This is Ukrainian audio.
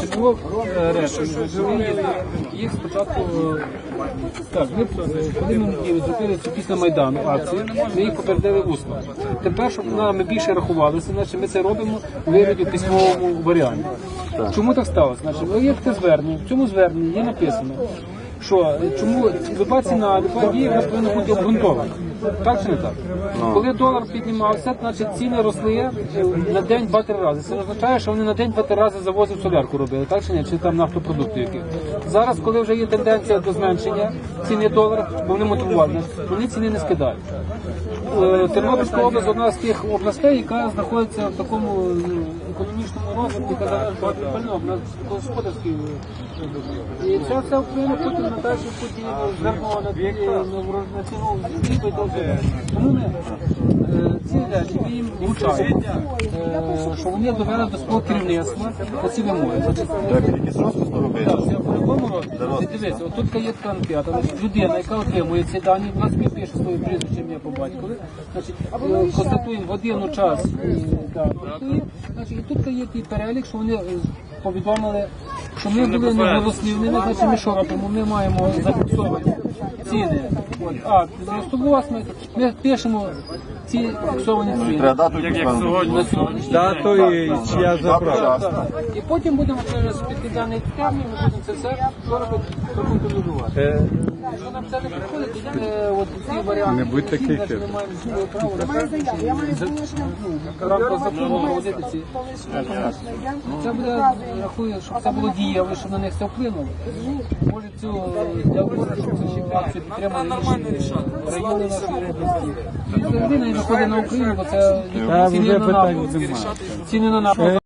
Це було е. Ми їх спочатку е, так, ми е, зробили цю після Майдану акції, ми їх попередили усно. Тепер, щоб ми більше рахувалися, значить ми це робимо у вигляді письмовому варіанті. Чому так сталося? Значить, ну, є таке звернення. В цьому зверненні є написано, що е, чому люба ціна, люба дія вона повинна бути обґрунтована. Так чи не так? Коли долар піднімався, значить ціни росли е, на день два-три рази. Це означає, що вони на день два-три рази завозив солярку робили, так чи ні? Чи там нафтопродукти які. Зараз, коли вже є тенденція до зменшення ціни долара, бо вони мотивували, вони ціни не скидають. Е, Тернопільська область одна з тих областей, яка знаходиться в такому ну, економічному розвитку, яка залежить багато пального, в нас господарський е, і ця вся Україна Путін на що Путін звернула на, ціну і так. Тому ми е, ці речі ми їм вручаємо, е, що вони довели до свого керівництва на ці вимоги. Дивіться, тут є така анкета. Людина, яка отримує ці дані, у нас пише своє прізвище ім'я по батькові, значить, е, констатуємо годину, час, і тут є такий перелік, що вони повідомили, що ми були неголослівними, значить ми що робимо? Ми маємо зафіксовані ціни. От, а, 98 ми пишемо ці фіксовані ціни. Як, як сьогодні. Дату і чия. Так, так. І потім будемо через підкиданий термін, ми будемо це все робити, проконтролювати. Якщо нам це не підходить, то от ці варіанти. Не будь такий хитрий. Ми маємо право закону проводити ці. Це буде, рахую, щоб це було дієво, щоб на них це вплинуло. Може цю, я вважаю, що цю акцію підтримали інші райони нашої області. І виходить на Україну, бо це ціни на питань нафту. Ціни на нафту.